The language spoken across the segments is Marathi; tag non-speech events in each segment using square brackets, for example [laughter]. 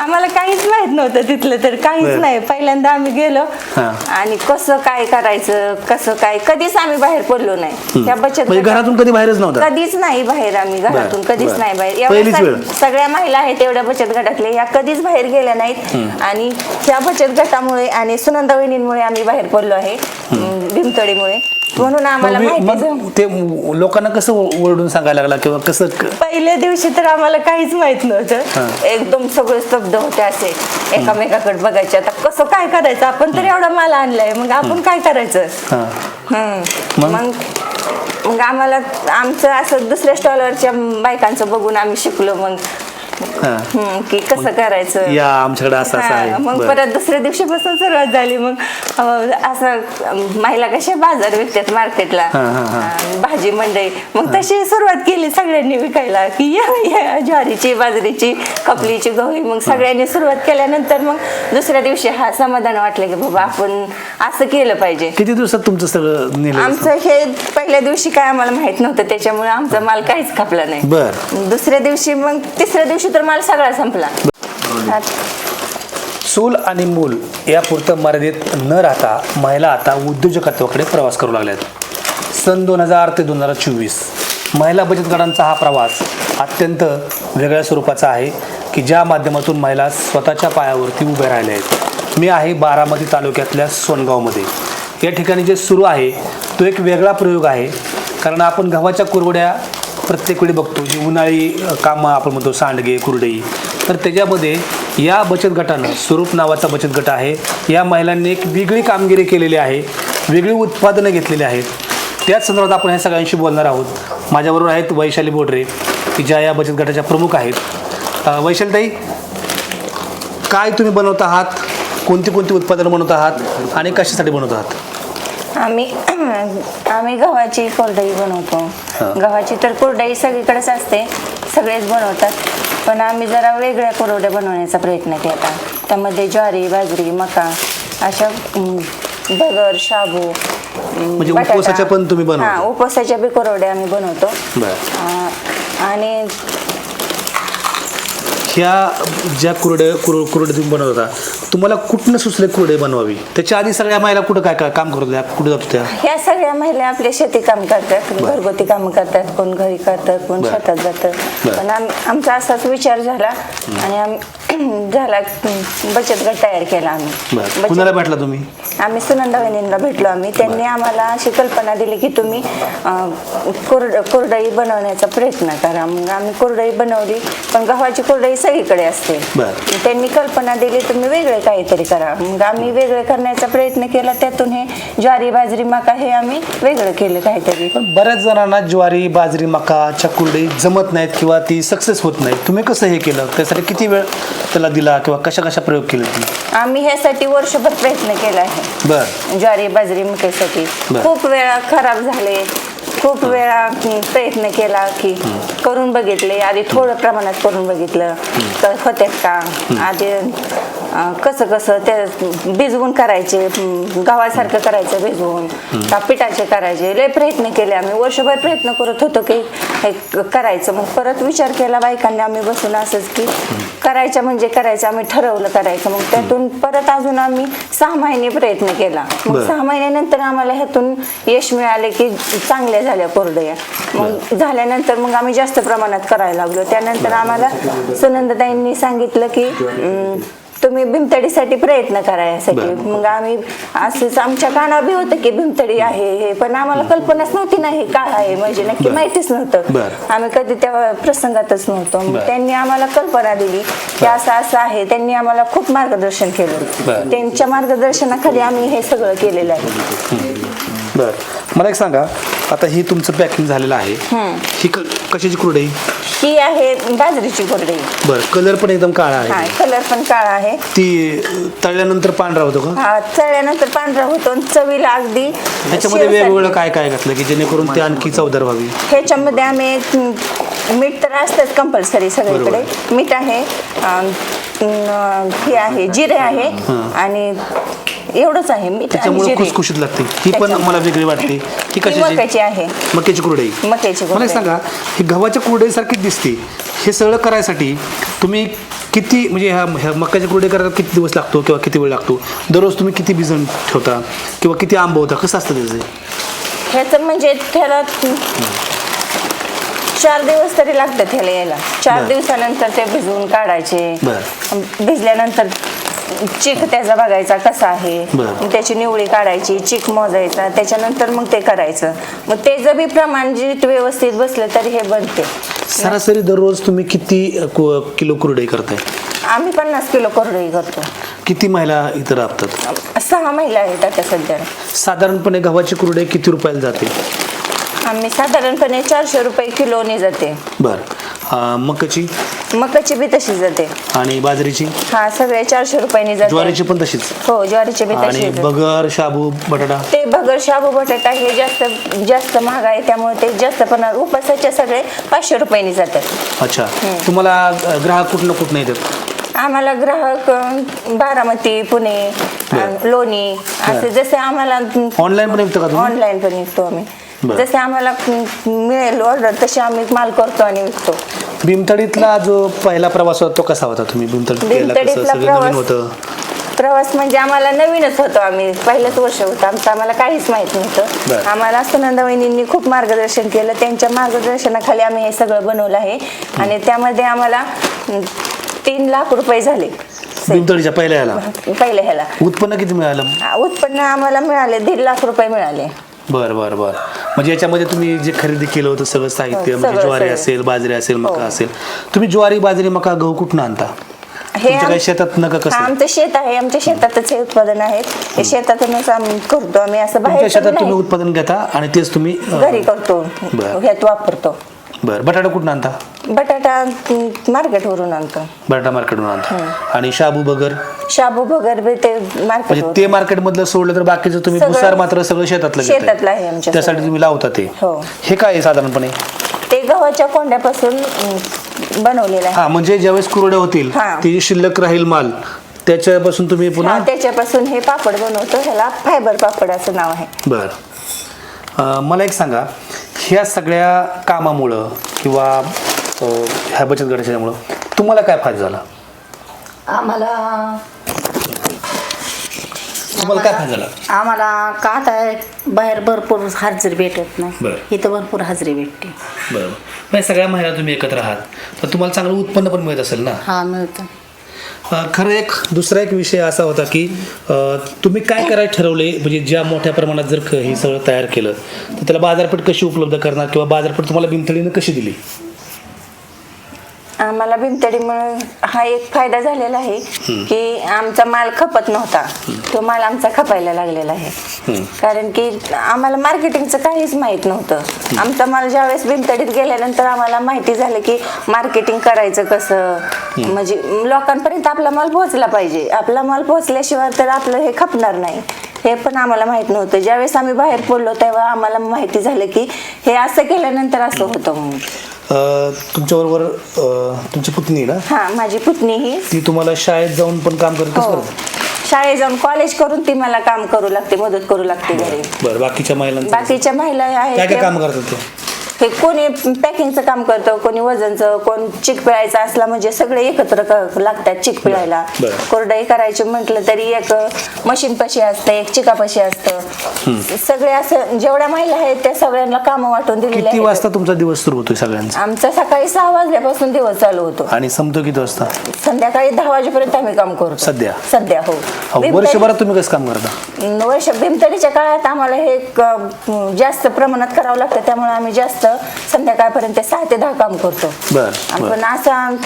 आम्हाला काहीच माहीत नव्हतं तिथलं तर काहीच. नाही. पहिल्यांदा आम्ही गेलो हा. आणि कसं काय करायचं कसं काय? कधीच आम्ही बाहेर पडलो नाही. त्या बचत म्हणजे गटात- घरातून कधी बाहेरच नव्हता? कधीच नाही बाहेर आम्ही घरातून बरं, कधीच बरं. नाही बाहेर. एवढ्या सग-. सगळ्या महिला आहेत एवढ्या बचत गटातल्या या कधीच बाहेर गेल्या नाहीत. आणि ह्या बचत गटामुळे आणि सुनंदा वहिनींमुळे आम्ही बाहेर पडलो आहे. भीमतडीमुळे. म्हणून आम्हाला मग मी- माहिती मग ते लोकांना कसं ओरडून सांगायला लागला किंवा कसं क- पहिल्या दिवशी तर आम्हाला काहीच माहीत हा. नव्हतं एकदम सगळे स्तब्ध होते असे. एकामेकाकडे बघायचे. आता कसं काय करायचं? आपण तर एवढा माल आणलाय. मग आपण काय करायचं? हा. मग? मग मग आम्हाला आमचं असं दुसऱ्या स्टॉलवरच्या बायकांचं बघून आम्ही शिकलो. मग हा. हम्म, की कसं करायचं? या आमच्याकडे असं असं हा, आहे. मग बरं. परत दुसऱ्या दिवशीपासून सुरुवात झाली. मग अं, असं अं, महिला कशा बाजार विकतात मार्केटला? हा, हा, हा. अं, भाजी मंडई. मग तशी सुरुवात केली सगळ्यांनी विकायला की या या ज्वारीची बाजरीची कपलीची गहू. मग सगळ्यांनी सुरुवात केल्यानंतर मग दुसऱ्या दिवशी हा समाधान वाटलं की बाबा आपण असं केलं पाहिजे. किती दिवसात तुमचं सगळं नेलं आमचं हे पहिल्या दिवशी काय आम्हाला माहीत नव्हतं त्याच्यामुळे आमचा माल काहीच खपला नाही. बर. दुसऱ्या दिवशी मग तिसऱ्या दिवशी तर माल सगळा संपला. चूल आणि मूल यापुरतं मर्यादित न राहता महिला आता उद्योजकत्वाकडे प्रवास करू लागल्यात. सन दोन हजार ते दोन हजार चोवीस. महिला बचत गटांचा हा प्रवास अत्यंत वेगळ्या स्वरूपाचा आहे की ज्या माध्यमातून महिला स्वतःच्या पायावरती उभ्या राहिल्या आहेत. मी आहे बारामती तालुक्यातल्या सोनगावमध्ये. या ठिकाणी जे सुरू आहे तो एक वेगळा प्रयोग आहे. कारण आपण गव्हाच्या कुरवड्या प्रत्येक वेळी बघतो जी उन्हाळी कामं आपण म्हणतो सांडगे कुरडई तर त्याच्यामध्ये या बचत गटानं स्वरूप नावाचा बचत गट आहे. या महिलांनी एक वेगळी कामगिरी केलेली आहे वेगळी उत्पादनं घेतलेली आहेत. त्याच संदर्भात आपण ह्या सगळ्यांशी बोलणार आहोत. माझ्याबरोबर आहेत वैशाली बोडरे की ज्या या बचत गटाच्या प्रमुख आहेत. वैशालीताई काय तुम्ही बनवत आहात? कोणती कोणती उत्पादनं बनवत आहात? आणि कशासाठी बनवत आहात? आम्ही आम्ही गव्हाची कोरडई बनवतो. गव्हाची तर कोरडई सगळीकडेच असते. सगळेच बनवतात. पण आम्ही जरा वेगळ्या कोरड्या बनवण्याचा प्रयत्न केला. त्यामध्ये ज्वारी बाजरी मका अशा अं, भगर शाबू म्हणजे. उपवासाच्या पण तुम्ही बनवता? हा उपवासाच्या बी कोरड्या आम्ही बनवतो. आणि ह्या ज्या कुरड्या कुर कुरड्या तुम्ही बनवत होता तुम्हाला कुठनं सुचले कुरडे बनवावी त्याच्या आधी सगळ्या महिला कुठं काय काय काम करत होत्या कुठं जात होत्या ह्या सगळ्या महिला आपले शेती काम करतात. घरगुती काम करतात कोण घरी करतात कोण बरं. शेतात जातं बरं. पण आम आमचा असाच विचार झाला आणि [clears throat] झाला बचत गट तयार केला आम्ही. बरं. बचत- कुणाला भेटला तुम्ही? आम्ही सुनंदा वहिनींना भेटलो आम्ही. त्यांनी आम्हाला अशी कल्पना दिली की तुम्ही अं, कोरड कोरडई बनवण्याचा प्रयत्न करा. मग आम्ही कोरडई बनवली पण गव्हाची कोरडई सगळीकडे असते. बरं. त्यांनी कल्पना दिली तुम्ही वेगळे काहीतरी करा. मग आम्ही वेगळे करण्याचा प्रयत्न केला. त्यातून हे ज्वारी बाजरी मका हे आम्ही वेगळं केलं काहीतरी. पण बऱ्याच जणांना ज्वारी बाजरी मकाच्या कुरडई जमत नाहीत किंवा ती सक्सेस होत नाहीत. तुम्ही कसं हे केलं? त्यासाठी किती वेळ त्याला दिला किंवा कशा कशा प्रयोग केले तुम्ही? आम्ही ह्यासाठी वर्षभर प्रयत्न केला आहे. बर. ज्वारी बाजरी मक्यासाठी. बरं. खूप वेळा खराब झाले. खूप वेळा हं, प्रयत्न केला की करून बघितले. आधी थोडं प्रमाणात करून बघितलं. तर होत्यात का? आधी कसं कसं ते भिजवून करायचे गव्हासारखं करायचं भिजवून का पिठाचे करायचे लय प्रयत्न केले आम्ही. वर्षभर प्रयत्न करत होतो की हे करायचं. मग परत विचार केला बायकांनी आम्ही बसून असंच की करायचं म्हणजे करायचं आम्ही ठरवलं करायचं. मग त्यातून परत अजून आम्ही सहा महिने प्रयत्न केला. मग. सहा महिन्यानंतर आम्हाला ह्यातून यश मिळाले की चांगल्या झाल्या कोरडया. मग झाल्यानंतर मग आम्ही जास्त प्रमाणात करायला लागलो. त्यानंतर आम्हाला सुनंदताईंनी सांगितलं की तुम्ही भीमतडीसाठी प्रयत्न करा यासाठी बरं. मग आम्ही असंच आमच्या काना बी होतं की भीमतडी आहे हे पण आम्हाला कल्पनाच नव्हती ना हे काय आहे म्हणजे नक्की बरं. माहितीच नव्हतं बरं. आम्ही कधी त्या प्रसंगातच नव्हतो मग बरं. त्यांनी आम्हाला कल्पना दिली की असं असं आहे त्यांनी आम्हाला खूप मार्गदर्शन केलं. त्यांच्या मार्गदर्शनाखाली आम्ही हे सगळं केलेलं आहे बर मला एक सांगा आता ही तुमचं पॅकिंग झालेलं आहे. ही क- कशाची कुरडई? ही आहे बाजरीची कोरडी बर कलर पण एकदम काळा हा आहे कलर पण काळा आहे. ती तळल्यानंतर पांढरा होतो का? हा चळल्यानंतर पांढरा होतो आणि चवीला अगदी ह्याच्यामध्ये शेवसारखी. वेगवेगळं काय काय घातलं की जेणेकरून ते आणखी चवदार व्हावी? ह्याच्यामध्ये आम्ही मीठ तर असतंच कंपल्सरी सगळीकडे. मीठ आहे अं, अं, हे आहे जिरे आहे आणि एवढंच आहे. मीठ आणि त्याच्यामुळे जिरे. खुसखुशीत लागते. ही पण त्याच्यामुळे. मला वेगळी वाटते. ही कशाची? मक्याची आहे. मक्याची कुरडई. मक्याची मला कुरडई. सांगा ही गव्हाच्या कुरडईसारखीच दिसते. हे सगळं करायसाठी तुम्ही किती म्हणजे ह्या ह्या मक्याच्या कुरडे करायला किती दिवस लागतो किंवा किती वेळ लागतो? दररोज तुम्ही किती भिजण ठेवता? किंवा किती आंबवता कसं असतं त्याचं? ह्याचं म्हणजे त्याला चार दिवस तरी लागतात ह्याला यायला. चार बरं. दिवसानंतर ते भिजवून काढायचे. बरं. भिजल्यानंतर चिक त्याचा बघायचा कसा आहे. बरं. मग त्याची निवळी काढायची चिक मोजायचा त्याच्यानंतर मग ते करायचं. मग ते जर बी प्रमाण जे व्यवस्थित बसलं तरी हे बनते. सरासरी दररोज तुम्ही किती अ, कु- किलो कुरडई करताय? आम्ही पन्नास किलो कोरडई करतो. किती महिला इथं राबतात? सहा महिला आहेत आता सध्या. साधारणपणे गव्हाची कुरडई किती रुपयाला जाते? आम्ही साधारणपणे चारशे रुपये किलोने जाते. बरं. मकाची मकाची बी तशी जाते. आणि बाजरीची? हा सगळे चारशे रुपयाने जाते. ज्वारीची पण तशीच? हो ज्वारीची बी तशी आणि. बगर शाबू बटाटा? ते भगर शाबू बटाटा हे जास्त जास्त महाग आहे त्यामुळे ते जास्त पण उपासाचे सगळे पाचशे रुपयाने जातात. अच्छा. तुम्हाला अ, ग्राहक कुठनं कुठनं येतात? आम्हाला ग्राहक अं, बारामती पुणे अं, लोणी असे जसे आम्हाला ऑनलाईन पण का तुम्ही? ऑनलाईन पण विकतो आम्ही. जसे आम्हाला मिळेल ऑर्डर तसे आम्ही माल करतो आणि विकतो. भीमतडीतला जो पहिला प्रवास होता तो कसा होता तुम्ही? भीमतडीत गेला कसं? भीमतडीतला सगळं नवीन प्रवास- होतं. प्रवास म्हणजे आम्हाला नवीनच होतो आम्ही. पहिलंच वर्ष होतं. आमचं आम्हाला काहीच माहीत नव्हतं. आम्हाला सुनंदा वहिनींनी खूप मार्गदर्शन केलं. त्यांच्या मार्गदर्शनाखाली आम्ही हे सगळं बनवलं आहे. आणि त्यामध्ये आम्हाला अं, तीन लाख रुपये झाले. भीमतडीच्या पहिल्या ह्याला? पहिल्या ह्याला. उत्पन्न किती मिळालं? उत्पन्न आम्हाला मिळाले. दीड लाख रुपये मिळाले. बरं बरं बरं. म्हणजे याच्यामध्ये तुम्ही जे खरेदी केलं होतं सगळं साहित्य हो, म्हणजे ज्वारी. असेल बाजरी असेल मका हो. असेल तुम्ही ज्वारी बाजरी मका गहू कुठून आणता हे तुमच्या आम- काही शेतात नका कसं आमचं शेत आहे आमच्या शेतातच हे उत्पादन आहेत हे शेतातूनच आम्ही करतो आम्ही असं तुमच्या बाहेर शेतात तुम्ही उत्पादन घेता आणि तेच तुम्ही अं, घरी करतो बरं. ह्यात वापरतो बरं बटाटा कुठून आणता? बटाटा मार्केटवरून आणतो. बटाटा मार्केटून आणता. आणि शाबू बगर? शाबू भगर बी ते म्हणजे मार्केट ते मार्केटमधलं सोडलं तर बाकीचं तुम्ही सगळं- भुसार मात्र सगळं शेतातलं घेताय. शेतातलं आहे आमच्या त्यासाठी. तुम्ही लावता ते. हो. हे काय आहे साधारणपणे? ते गव्हाच्या कोंड्यापासून अं, बनवलेलं आहे. हा म्हणजे ज्यावेळेस कुरड्या होतील हा. ते शिल्लक राहील माल. त्याच्यापासून तुम्ही पुन्हा हा, त्याच्यापासून हे पापड बनवतो. ह्याला फायबर पापड असं नाव आहे. बर. अं, मला एक सांगा. ह्या सगळ्या कामामुळं किंवा ह्या बचत गटाच्यामुळं तुम्हाला काय फायदा झाला? आम्हाला तुम्हाला काय फायदा झाला? आम्हाला का आता बाहेर भरपूर हजेरी भेटत नाही. बरं. इथं भरपूर हजेरी भेटते. बरोबर म्हणजे सगळ्या महिला तुम्ही एकत्र आहात. तर तुम्हाला चांगलं उत्पन्न पण मिळत असेल ना? हा मिळतं. खरं एक दुसरा एक विषय असा होता की तुम्ही काय करायला ठरवले? म्हणजे ज्या मोठ्या प्रमाणात जर हे सगळं तयार केलं तर त्याला बाजारपेठ कशी उपलब्ध करणार किंवा बाजारपेठ तुम्हाला भिंतळीनं कशी दिली? आम्हाला भीमतडीमुळे हा एक फायदा झालेला आहे की आमचा माल खपत नव्हता. तो माल आमचा खपायला लागलेला आहे. कारण की आम्हाला मार्केटिंगचं काहीच माहीत नव्हतं. आमचा माल ज्यावेळेस भीमतडीत गेल्यानंतर आम्हाला माहिती झालं की मार्केटिंग करायचं कसं? म्हणजे लोकांपर्यंत आपला माल पोहोचला पाहिजे. आपला माल पोहोचल्याशिवाय तर आपलं हे खपणार नाही. हे पण आम्हाला माहीत नव्हतं. ज्यावेळेस आम्ही बाहेर पडलो तेव्हा आम्हाला माहिती झालं की हे असं केल्यानंतर असं होतं म्हणून. तुमच्याबरोबर अ, तुमची पुतणी ना? हा माझी पुतणी ही. ती तुम्हाला शाळेत जाऊन पण काम करत हो. शाळेत जाऊन कॉलेज करून ती मला काम करू लागते मदत करू लागते घरी. बरं बाकीच्या महिलांचं बाकीच्या महिला आहेत काय काय त्या- काम करतात ते? हे कोणी पॅकिंगचं काम करतं कोणी वजनचं कोण चिक पिळायचं असला म्हणजे सगळे एकत्र क- लागतात चिक पिळायला. कोरडई करायची म्हटलं तरी एक मशीन पशी असतं एक चिकापशी असतं. सगळे असं जेवढ्या महिला आहेत त्या सगळ्यांना कामं वाटून दिलेली किती वाजता तुमचा दिवस सुरू होतोय सगळ्यांचा? आमचा सकाळी सहा वाजल्यापासून दिवस चालू होतो. आणि संपतो किती वाजता? संध्याकाळी दहा वाजेपर्यंत आम्ही काम करतो. सध्या? सध्या हो. वर्षभरात तुम्ही कसं काम करता? वर्ष भीमतडीच्या काळात आम्हाला हे जास्त प्रमाणात करावं लागतं त्यामुळे आम्ही जास्त संध्याकाळपर्यंत सहा ते दहा काम करतो. पण असं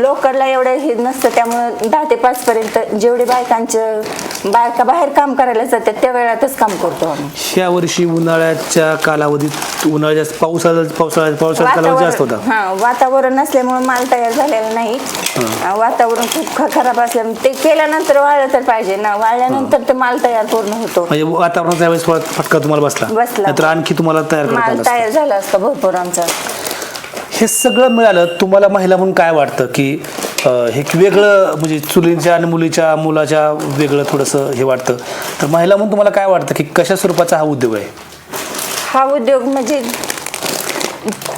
लोकलला एवढं हे नसतं त्यामुळे दहा ते पाच पर्यंत जेवढे बायकांचं बायका बाहेर काम करायला जातात त्या वेळातच काम करतो आम्ही. ह्या वर्षी उन्हाळ्याच्या कालावधीत उन्हाळ्याच्या पावसाळा पावसाळ्या पावसाळ्याचा कालावधी जास्त होता. हा वातावरण नसल्यामुळे माल तयार झालेला नाही. अं, वातावरण खूप ख- खराब असल्यामुळे ते केल्यानंतर वाळलं तर पाहिजे ना. वाळल्यानंतर ते माल तयार पूर्ण होतो. म्हणजे वातावरणाचा वेळेस थोडा फटका तुम्हाला बसला. बसला. नाहीतर आणखी तुम्हाला तयार करता आलं माल असतं. तयार झाला असता भरपूर आमचा. हे सगळं मिळालं तुम्हाला महिला म्हणून काय वाटतं? की हे वेगळं म्हणजे चुलीच्या आणि मुलीच्या मुलाच्या वेगळं थोडंसं हे वाटतं. तर महिला म्हणून तुम्हाला काय वाटतं की कशा स्वरूपाचा हा उद्योग आहे? हा उद्योग म्हणजे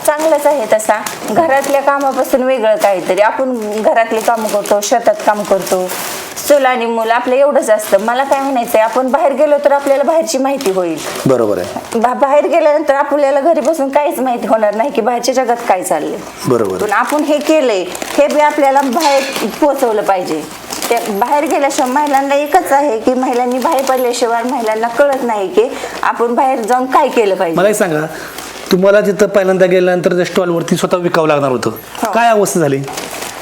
चांगलाच आहे तसा. घरातल्या कामापासून वेगळं काहीतरी. आपण घरातले कामं करतो शेतात काम करतो. चूल आणि मुलं आपलं एवढंच असतं. मला काय म्हणायचंय आपण बाहेर गेलो तर आपल्याला बाहेरची माहिती होईल. बरोबर आहे. बा- बाहेर गेल्यानंतर आपल्याला घरी बसून काहीच माहिती होणार नाही की बाहेरच्या जगात काय चाललंय. बरोबर पण आपण हे केलंय हे बी आपल्याला बाहेर पोहोचवलं पाहिजे. त्या बाहेर गेल्याशिवाय महिलांना एकच आहे की महिलांनी बाहेर पडल्याशिवाय महिलांना कळत नाही की आपण बाहेर जाऊन काय केलं पाहिजे. मला एक सांगा तुम्हाला तिथं पहिल्यांदा गेल्यानंतर त्या स्टॉलवरती स्वतः विकावं लागणार होतं. हो. काय अवस्था झाली?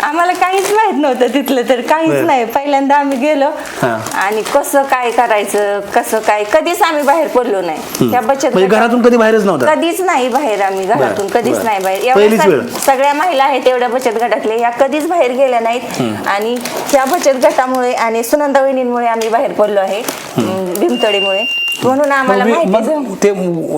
आम्हाला काहीच माहीत नव्हतं तिथलं तर काहीच. नाही. पहिल्यांदा आम्ही गेलो हा. आणि कसं काय करायचं कसं काय? कधीच आम्ही बाहेर पडलो नाही. त्या बचत म्हणजे गटात- घरातून कधी बाहेरच नव्हता? कधीच नाही बाहेर आम्ही घरातून बरं, कधीच बरं. नाही बाहेर. पहिलीच एवढ्या वेळ. सग- सगळ्या महिला आहेत एवढ्या बचत गटातल्या या कधीच बाहेर गेल्या नाहीत. आणि ह्या बचत गटामुळे आणि सुनंदा वहिनींमुळे आम्ही बाहेर पडलो आहे अं, भीमतडीमुळे. म्हणून आम्हाला मग मी- माहिती मग ते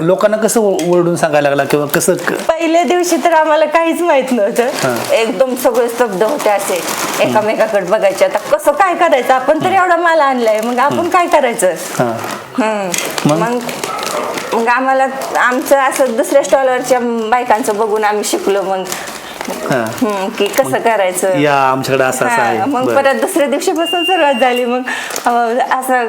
लोकांना कसं ओरडून सांगायला लागला किंवा कसं क- पहिल्या दिवशी तर आम्हाला काहीच माहीत हा. नव्हतं एकदम सगळे स्तब्ध होते असे. एकामेकाकडे बघायचे. आता कसं काय करायचं? आपण तर एवढा माल आणलाय. मग आपण काय करायचं? हा. हम्म. मग? मग मग आम्हाला आमचं असं दुसऱ्या स्टॉलवरच्या बायकांचं बघून आम्ही शिकलो. मग हा. हम्म, की कसं करायचं? या आमच्याकडे असं असं हा, आहे. मग बरं. परत दुसऱ्या दिवशीपासून सुरुवात झाली. मग अं, असं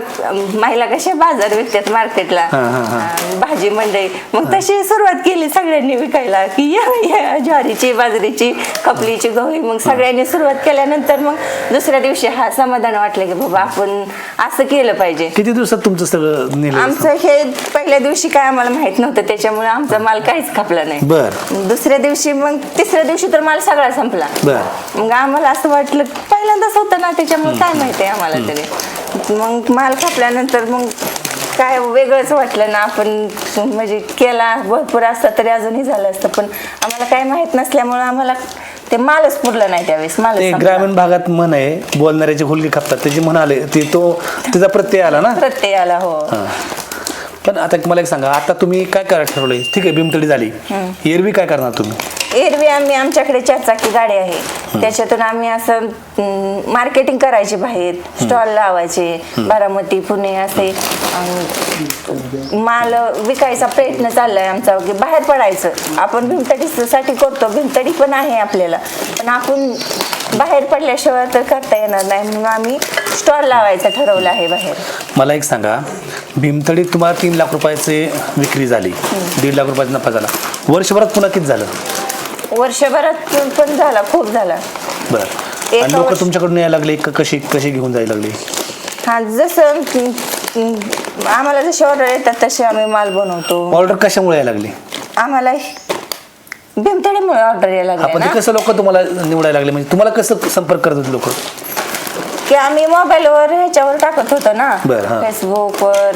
महिला कशा बाजार विकतात मार्केटला? हा, हा, हा. अं, भाजी मंडई. मग तशी सुरुवात केली सगळ्यांनी विकायला की या या ज्वारीची बाजरीची खपलीची गहू मग सगळ्यांनी सुरुवात केल्यानंतर मग दुसऱ्या दिवशी हा समाधान वाटलं की बाबा आपण असं केलं पाहिजे. किती दिवसात तुमचं सगळं नेलं आमचं हे पहिल्या दिवशी काय आम्हाला माहीत नव्हतं त्याच्यामुळे आमचा माल काहीच खपला नाही. बर. दुसऱ्या दिवशी मग तिसऱ्या दिवशी तर माल सगळा संपला. बर. मग आम्हाला असं वाटलं पहिल्यांदाच होतं ना त्याच्यामुळे काय माहिती आहे आम्हाला तरी. मग माल खापल्यानंतर मग काय वेगळंच वाटलं ना आपण म्हणजे केला भरपूर असता तरी अजूनही झालं असतं पण आम्हाला काय माहीत नसल्यामुळं आम्हाला ते मालच पुरलं नाही त्यावेळेस मालच ते संपला. ग्रामीण भागात म्हण आहे बोलणाऱ्याची हुलगी खापतात त्याची म्हण आले ते तो तिचा प्रत्यय आला ना? प्रत्ययाला हो. हा. पण आता मला एक सांगा आता तुम्ही काय करायला ठरवलंय? ठीक आहे भीमतडी झाली. एरवी काय करणार तुम्ही? एरवी आम्ही आमच्याकडे चारचाकी गाडी आहे. त्याच्यातून आम्ही असं मार्केटिंग करायची बाहेर. स्टॉल लावायचे बारामती पुणे असे. माल विकायचा प्रयत्न चाललाय आमचा की बाहेर पडायचं. आपण भीमतडीसाठी करतो भीमतडी पण आहे आपल्याला. पण आपण बाहेर पडल्याशिवाय तर करता येणार नाही. म्हणून आम्ही स्टॉल लावायचं ठरवलं आहे बाहेर. मला एक सांगा. भीमतडीत तुम्हाला तीन लाख रुपयाचे विक्री झाली. दीड लाख रुपयाचा नफा झाला. वर्षभरात पुन्हा किती झालं? वर्षभरात पण झाला खूप झाला. बरं. एका आणि लोक वर्ष- तुमच्याकडून यायला लागले क- कशी कशी घेऊन जायला लागले? हा जसं आम्हाला जसे ऑर्डर येतात तसे आम्ही माल बनवतो. ऑर्डर कशामुळे यायला लागली? आम्हाला भीमतडीमुळे ऑर्डर यायला लागले आपण ते ना. कसं लोक तुम्हाला निवडायला लागले? म्हणजे तुम्हाला कसं संपर्क करत होते लोक? की आम्ही मोबाईलवर ह्याच्यावर टाकत होतो ना. बरं, हा. फेसबुकवर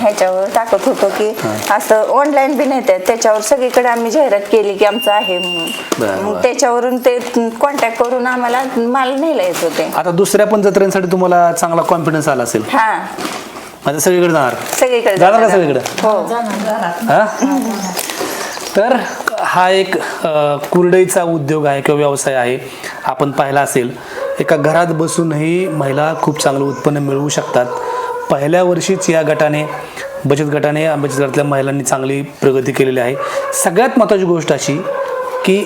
ह्याच्यावर टाकत होतो की असं ऑनलाईन बी नेतात त्याच्यावर सगळीकडे आम्ही जाहिरात केली की आमचं आहे म्हणून. बरं, मग. त्याच्यावरून ते कॉन्टॅक्ट करून आम्हाला माल नेला येत होते. आता दुसऱ्या पण जत्रेसाठी तुम्हाला चांगला कॉन्फिडन्स आला असेल. हा. आता सगळीकडे जाणार. सगळीकडे जाणार का जाणार. सगळीकडे? हो. हा? तर हा एक कुरडईचा उद्योग आहे किंवा व्यवसाय आहे. आपण पाहिला असेल एका घरात बसूनही महिला खूप चांगलं उत्पन्न मिळवू शकतात. पहिल्या वर्षीच या गटाने बचत गटाने बचत गटातल्या महिलांनी चांगली प्रगती केलेली आहे. सगळ्यात महत्त्वाची गोष्ट अशी की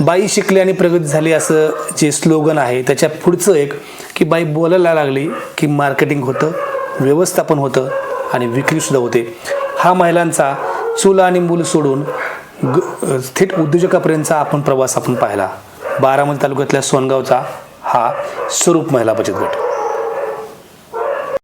बाई शिकली आणि प्रगती झाली असं जे स्लोगन आहे त्याच्या पुढचं एक की बाई बोलायला लागली की मार्केटिंग होतं व्यवस्थापन होतं आणि विक्रीसुद्धा होते. हा महिलांचा चूल आणि मूल सोडून ग थेट उद्योजकापर्यंतचा आपण प्रवास आपण पाहिला. बारामती तालुक्यातल्या सोनगावचा हा स्वरूप महिला बचत गट.